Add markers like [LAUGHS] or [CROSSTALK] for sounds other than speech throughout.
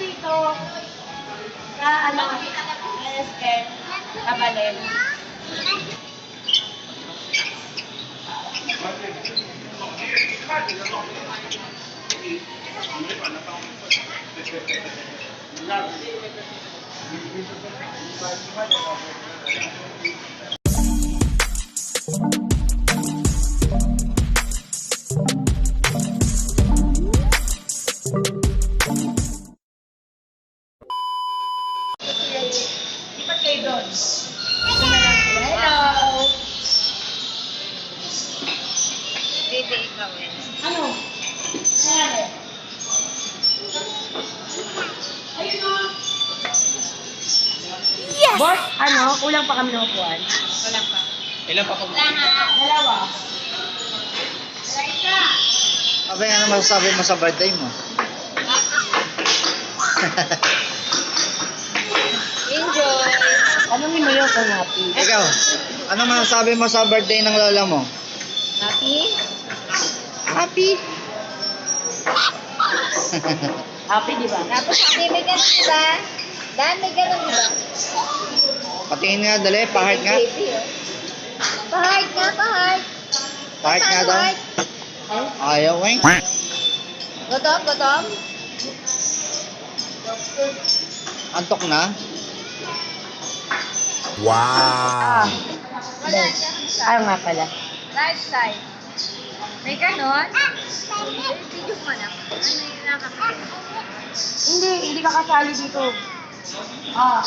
dito. Sa ano, SM, Kabalen. Lipat Ilan pa po? Dalawa. Sabi ano masasabi mo sa birthday mo? Enjoy! Mo yun kung happy. Ikaw, ano masasabi mo sa birthday ng lola mo? Happy? Happy. Happy, di ba? Tapos happy may ganun diba? Dan, may ganun diba? Patingin nga dali, pa-heart nga. Baby, oh. Pa-heart nga, pa-heart. Pa-heart nga daw. Ayaw, weng. Gutom, gutom? Antok na? Ah. Wala siya. Ayaw nga pala. Right side. May ganon? Video mo na. Ano yung nakakita? Hindi, hindi ka kasali dito. Ah.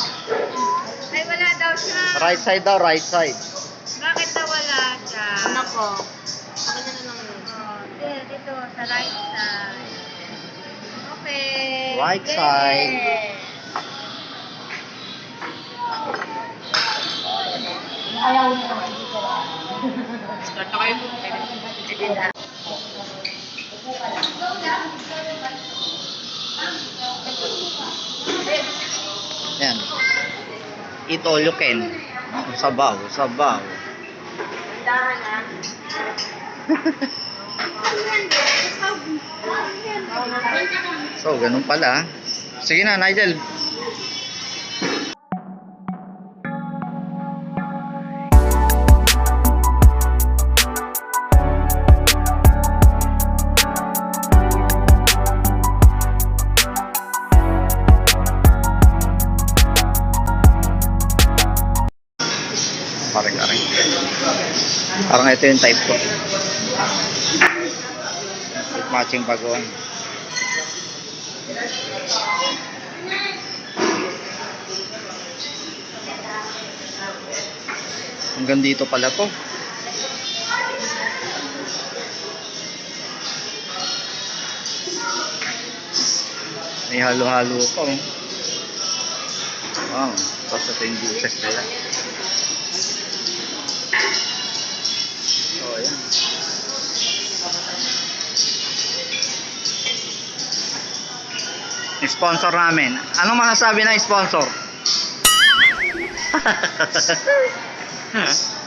Ay, wala daw siya. Right side daw, right side. Bakit daw wala siya? Nako. Ako na lang yun. Oh, dito, dito, sa right side. Okay. Right Yay! side. Ayaw niya naman dito. Start na kayo. Yan. You can. Sabaw, sabaw. Dahan. [LAUGHS] So, ganun pala. Sige na, Nigel. Ito yung type ko. Matching bagoong. Hanggang dito pala to. May halo-halo pa oh. Wow, tapos ito yung juices nila. Sponsor namin. Anong masasabi ng sponsor? [LAUGHS]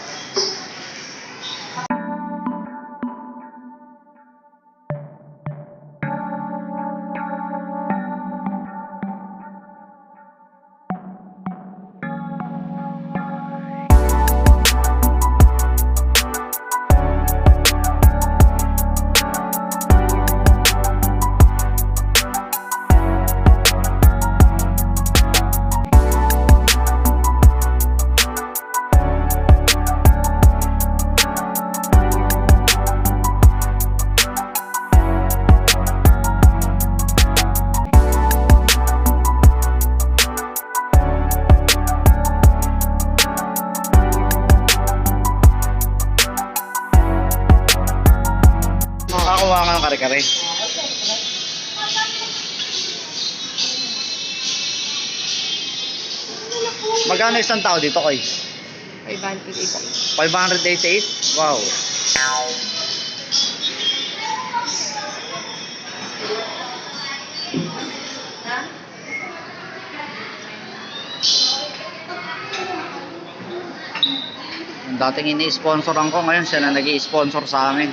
Magkano isang tao dito, Koy? 588. 588? Wow. Yung dating ini-sponsoran ko ngayon siya na nag sponsor sa amin.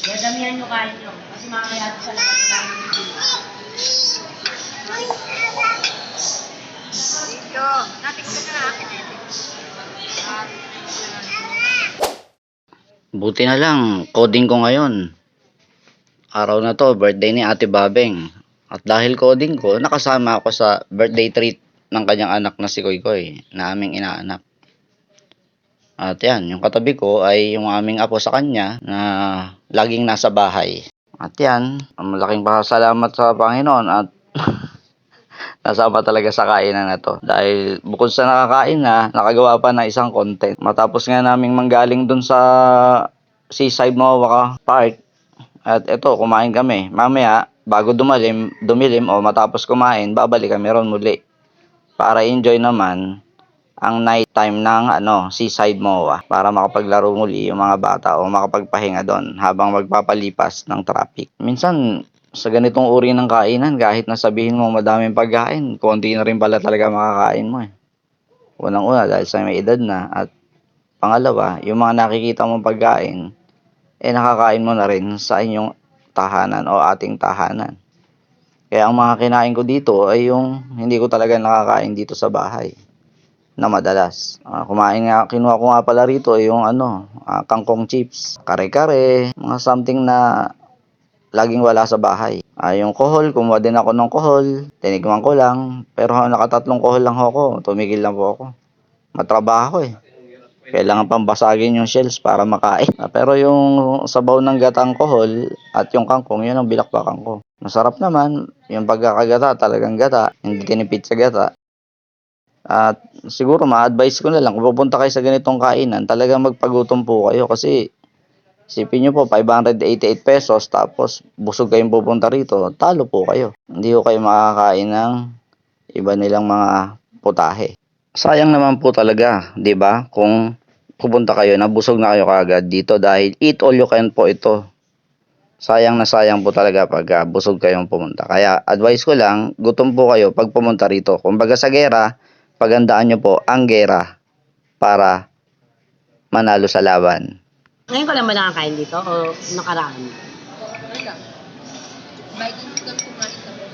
Kaya damihan nyo kain nyo. Kasi mamaya sa namin bibili. Dito. Natik ka na akin. Buti na lang, coding ko ngayon. Araw na to, birthday ni Ate Babeng. At dahil coding ko, nakasama ako sa birthday treat ng kanyang anak na si Koy Koy, na aming inaanak. At yan, yung katabi ko ay yung aming apo sa kanya na laging nasa bahay. At yan, malaking pasalamat sa Panginoon at nasama talaga sa kainan na to. Dahil bukod sa nakakain na, nakagawa pa na isang content. Matapos nga naming manggaling dun sa Seaside Moa Park, at eto, kumain kami. Mamaya, bago dumalim, dumilim o matapos kumain, babalik kami ron muli. Para enjoy naman ang night time ng ano, Seaside MOA para makapaglaro muli yung mga bata o makapagpahinga doon habang magpapalipas ng traffic. Minsan, sa ganitong uri ng kainan, kahit nasabihin mo madaming pagkain, konti na rin pala talaga makakain mo eh. Unang-una dahil sa may edad na at pangalawa, yung mga nakikita mong pagkain, eh nakakain mo na rin sa inyong tahanan o ating tahanan. Kaya ang mga kinain ko dito ay yung hindi ko talaga nakakain dito sa bahay na madalas. Ah, kumain nga, kinuha ko nga pala rito yung ano, ah, kangkong chips, kare-kare, mga something na laging wala sa bahay. Ah, yung kohol, kumuha din ako ng kohol, tinigman ko lang, pero nakatatlong kohol lang ako, tumigil lang po ako. Matrabaho eh. Kailangan pang basagin yung shells para makain. Ah, pero yung sabaw ng gatang kohol at yung kangkong, yun ang bilakbakan ko. Masarap naman, yung pagkakagata, talagang gata, hindi tinipid sa gata. At siguro ma-advise ko na lang, kung pupunta kayo sa ganitong kainan, talagang magpagutom po kayo kasi Isipin nyo po, 588 pesos, tapos busog kayong pupunta rito, talo po kayo. Hindi ko kayo makakain ng iba nilang mga putahe. Sayang naman po talaga, 'di ba? Kung pupunta kayo, nabusog na kayo kagad dito dahil eat all you can po ito. Sayang na sayang po talaga pag ah, busog kayong pumunta. Kaya advice ko lang, gutom po kayo pag pumunta rito. Kumbaga sa gera, pagandaan nyo po ang gera para manalo sa laban. Ngayon ko lang ba nakakain dito o nakaraan? Wala. Vikings lang kumain kami.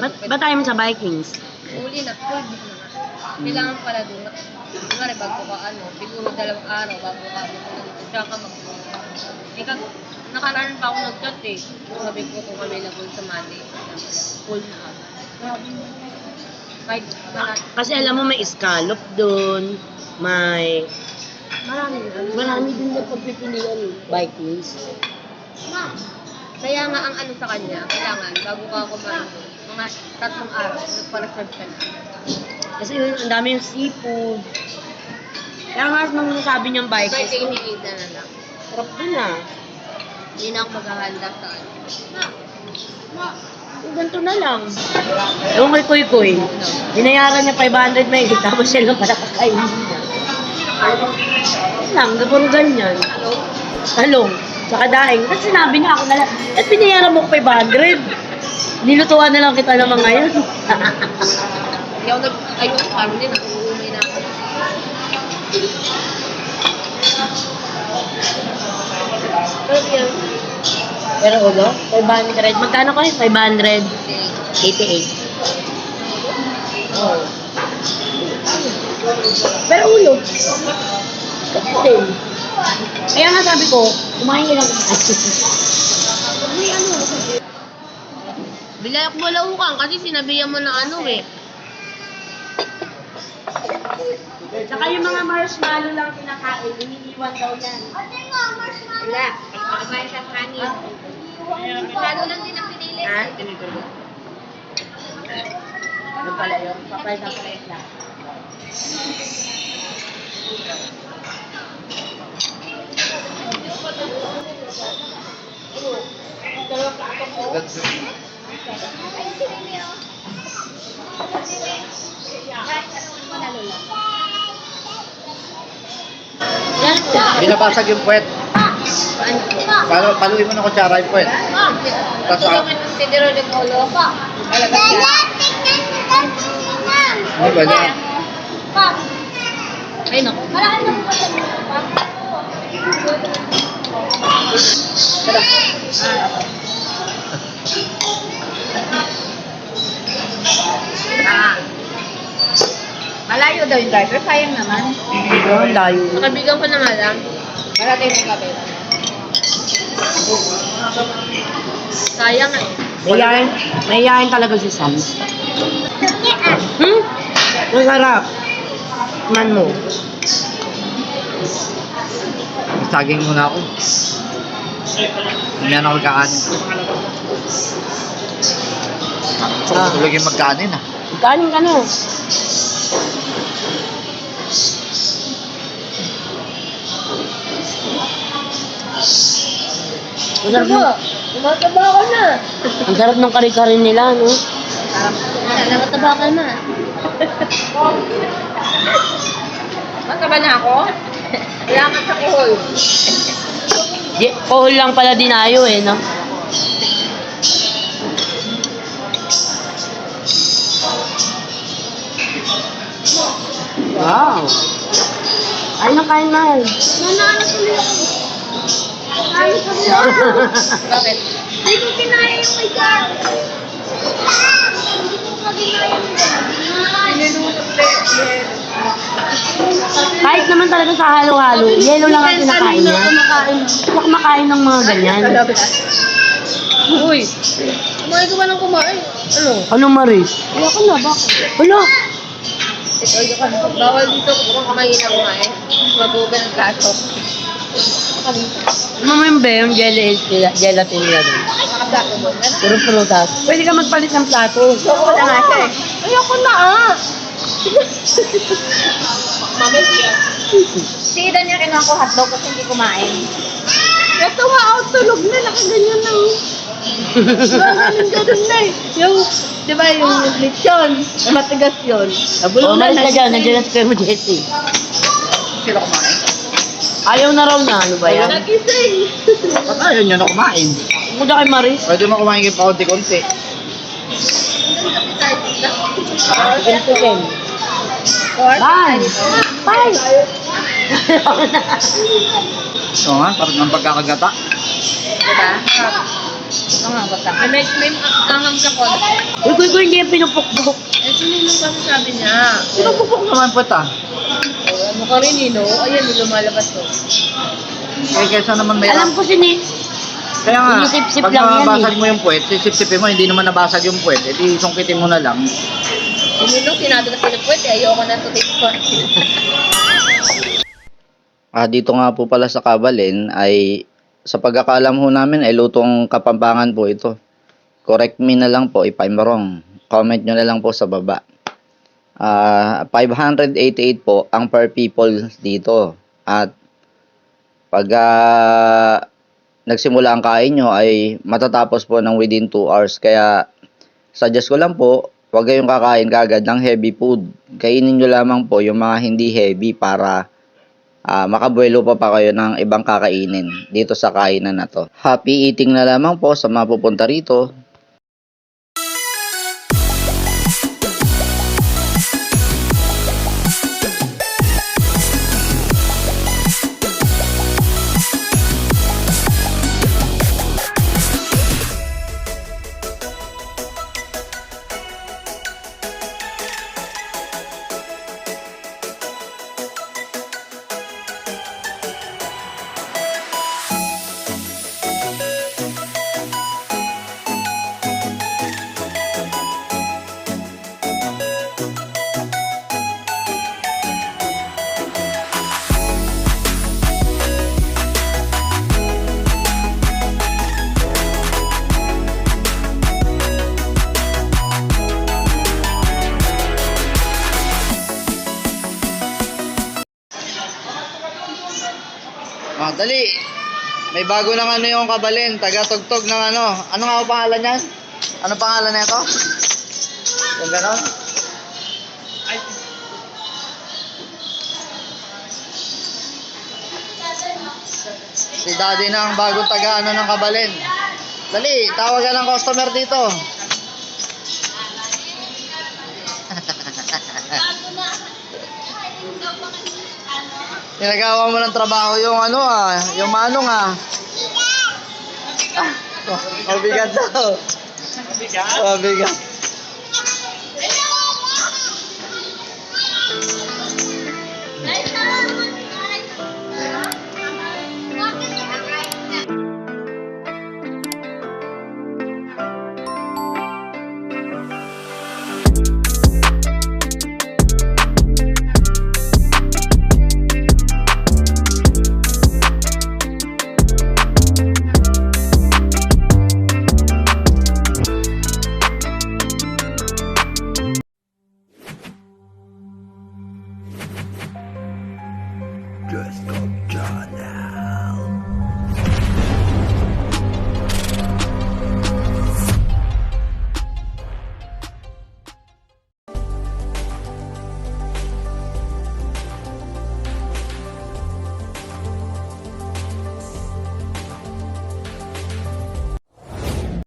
Ba't ba tayo sa Vikings? Uli na, full book na nga. Kailangan pala doon. Kunwari, bago ka ano, siguro dalawang araw bago ka dito. Tsaka ka mag Ika, nakaraan pa ako nag-chat eh. Sabi ko kung available sa Monday. Full na ako. Kahit. Kasi alam mo may scallop doon, may... Marami, marami din na pagpipilian Vikings. Kaya nga ang ano sa kanya, kailangan bago ka kumain mga tatlong araw, nagpa-reserve ka na. Kasi yun, ang dami yung seafood. Kaya nga nung sabi niyang Kahit Vikings, iniida na lang. sarap din ah. Hindi na ako maghahanda sa ano. Yung ganito na lang. Yung kay Kuy Kuy, binayaran niya 500 may [LAUGHS] tapos siya lang pala kakainin niya. Yun lang, puro ganyan. Talong. Saka daing. Tapos sinabi niya ako na lang, at binayaran mo ko 500. Nilutuan na lang kita naman ngayon. Hindi ako nag-ayos [LAUGHS] parang din, nag-uumay na ako. Pero ulo, 500. Magkano ko yun? 500. Kasi, 88. Oh. Pero ulo. Din. Kaya nga sabi ko, kumain ka lang May ano. Bilayak mo laukan kasi sinabihan mo na ano eh. Saka yung mga marshmallow lang kinakain, iniiwan daw yan. Wala. Pagkakain sa kanin. Lalo lang din ang pinili. Ha? Ano pala yun? Papalit na palit na. Yan. Binabasag yung puwet. Palo, paluin mo ng kutsara yung puwet. Tapos ako, sidero de Colo pa. Alaga siya. ano ba niya? Ay, naku. Ah. Malayo daw yung driver, sayang naman. Ang layo. Nakabigan ko na nga lang. Marating mo gabi. Sayang eh. Mayayain, mayayain talaga si Sam. Hmm? Masarap. Man mo. Saging muna ako. Hindi na ako magkakanin. Ah. Tulog yung magkanin ah. Kanin ka na. Ang sarap ng, Tumataba ko na. ang sarap ng kare-kare nila, no? Tumataba ka na. [LAUGHS] Mataba na ako? Kailangan sa kuhol. Di, kohol lang pala dinayo eh, no? Wow! Ay, nakain na. Nanalo tuloy ako. Nanalo tuloy ako. Bakit? Hindi ko kinaya yung may car. Hindi ko pa kinaya yung Kahit naman talaga sa halo-halo, yelo lang ang kinakain niya. Hindi ako kumakain ng mga ganyan. Uy, kumain ka ba ng kumain? Ano? Ano, Maris? Wala ko na, bakit? Wala! Ito, yung kan, bawal dito kung kumain na kumain. Mabugan ang plato. Ano mo yung jelly, gelatin nila doon? Ano? Puro prutas. Pwede ka magpalit ng plato. Gusto ko na nga siya eh. Ayoko na ah! Si Ida niya kinuha ko hotdog kasi hindi kumain. Ito nga, oh, tulog na, nakaganyan na. oh. Ganun na eh. Yung, di ba, yung lechon, na matigas yun. Oh, Nabulong na, malis ka dyan. Nandiyan na si Kuya mo, Jessie. Sila kumain. Ayaw na raw na. Ano ba yan? Nagising. Ba't ayaw nyo na kumain? Muna kay Maris. Pwede mo kumain kayo pa konti-konti. Chicken chicken. Bye! Bye! Oo nga, parang ng pagkakagata. Diba? Ito nga, basta. May, may, may anghang ka ko. Uy, kuy, kuy, hindi yan pinupukpuk. Eh, sino yung sabi niya? Pinupupok naman po ta. Oh, ano rin, eh, no? Ayan, yung lumalabas to. Kaya kaysa naman may Alam ko si Nick. Kaya nga, Sinisip-sip pag lang yan nabasag eh. mo yung puwet, sisip-sipin mo, hindi naman nabasag yung puwet, edi sungkitin mo na lang. Sinulong, sinabi ko sila pwede, ayoko na to take for. [LAUGHS] Ah, dito nga po pala sa Kabalin ay sa pagkakaalam ho namin ay lutong kapampangan po ito. Correct me na lang po if I'm wrong. Comment nyo na lang po sa baba. Ah, 588 po ang per people dito. At pag ah, nagsimula ang kain nyo ay matatapos po ng within 2 hours. Kaya suggest ko lang po, huwag kayong kakain kagad ng heavy food. Kainin nyo lamang po yung mga hindi heavy para ah makabuelo pa pa kayo ng ibang kakainin dito sa kainan na to. Happy eating na lamang po sa mga pupunta rito. Bago ng ano yung kabalin, taga-tugtog ng ano. Ano nga ang pangalan niyan? Ano pangalan nito? Yung ganon? Si daddy na ang bagong taga ano ng kabalin. Dali, tawagan ng customer dito. [LAUGHS] Ginagawa mo ng trabaho yung ano ah, yung manong ah. Mabigat daw. Mabigat.